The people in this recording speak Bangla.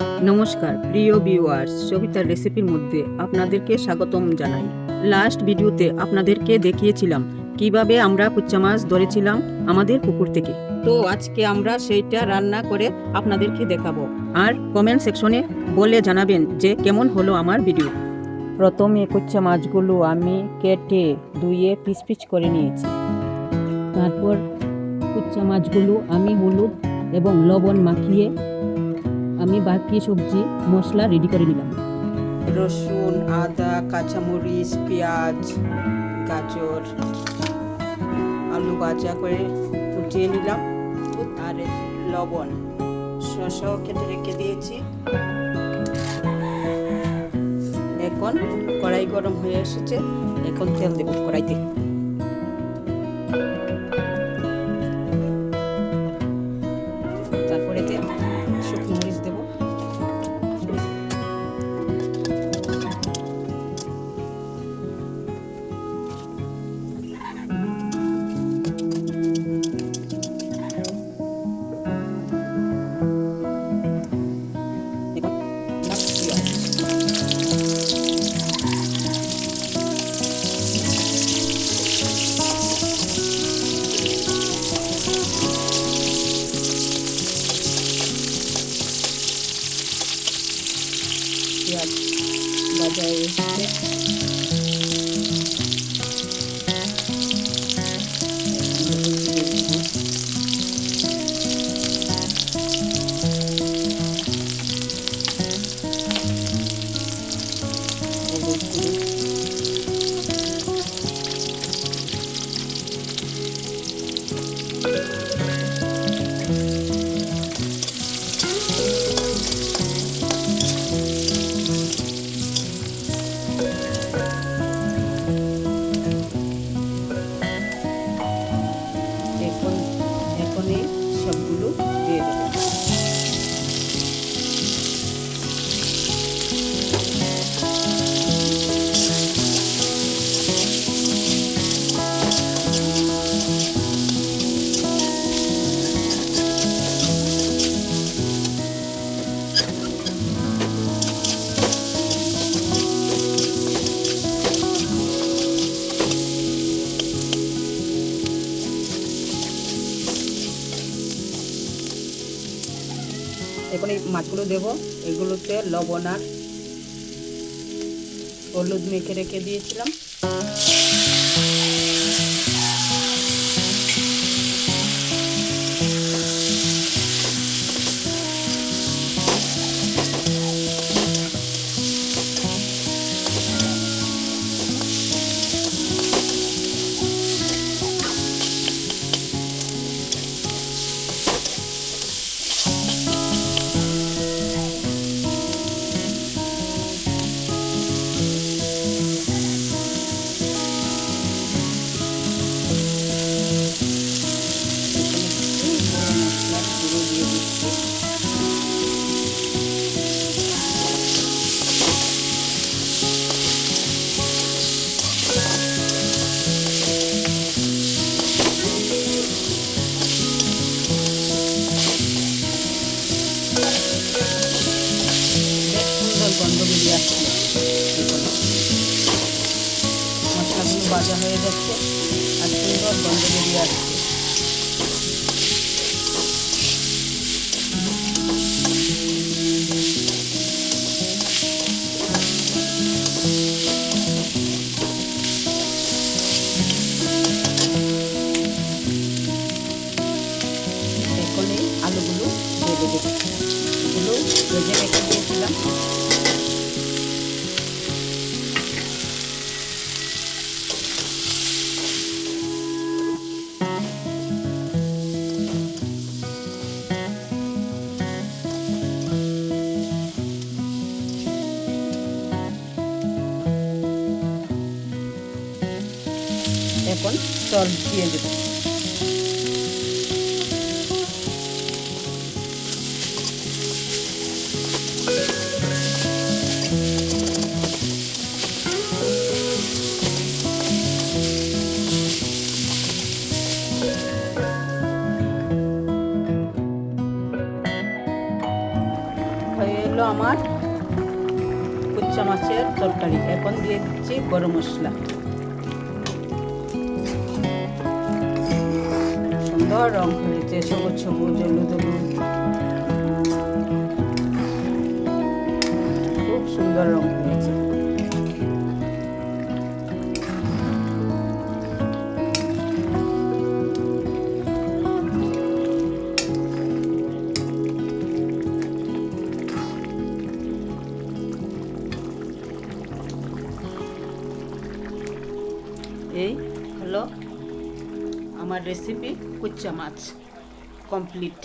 নমস্কার, প্রিয় ভিউয়ার্স সবিতার রেসিপির মধ্যে আপনাদেরকে স্বাগতম জানাই। লাস্ট ভিডিওতে আপনাদেরকে দেখিয়েছিলাম কীভাবে আমরা কুচ্চা মাছ ধরেছিলাম আমাদের পুকুর থেকে। তো আজকে আমরা সেইটা রান্না করে আপনাদেরকে দেখাবো। আর কমেন্ট সেকশনে বলে জানাবেন যে কেমন হলো আমার ভিডিও প্রথমে কুচ্চা মাছগুলো আমি কেটে ধুয়ে পিস পিস করে নিয়েছি। তারপর কুচ্চা মাছগুলো আমি হলুদ এবং লবণ মাখিয়ে আমি বাকি সবজি, মশলা রেডি করে নিলাম। রসুন, আদা, কাঁচামরিচ, পেঁয়াজ, গাজর, আলু ভাজা করে ফুটিয়ে নিলাম। আর লবণ শসাও কেটে রেখে দিয়েছি। এখন কড়াই গরম হয়ে এসেছে। এখন তেল দেবো কড়াইতে। ভাজা মাছগুলো দেব। এগুলোতে লবণ আর হলুদ মেখে রেখে দিয়েছিলাম। ভাজা হয়ে যাচ্ছে। আর সুন্দর গন্ধ বেরিয়ে আসছে। এখন জল দিয়ে দেবো। আমার কুচ্চা মাছের তরকারি। এখন দিয়ে দিচ্ছি গরম মশলা। সুন্দর রং হয়েছে সবুজ সবুজ হলুদ হলুদ। খুব সুন্দর রং হয়েছে এই হলো আমার রেসিপি কুচ্চা মাছ কমপ্লিট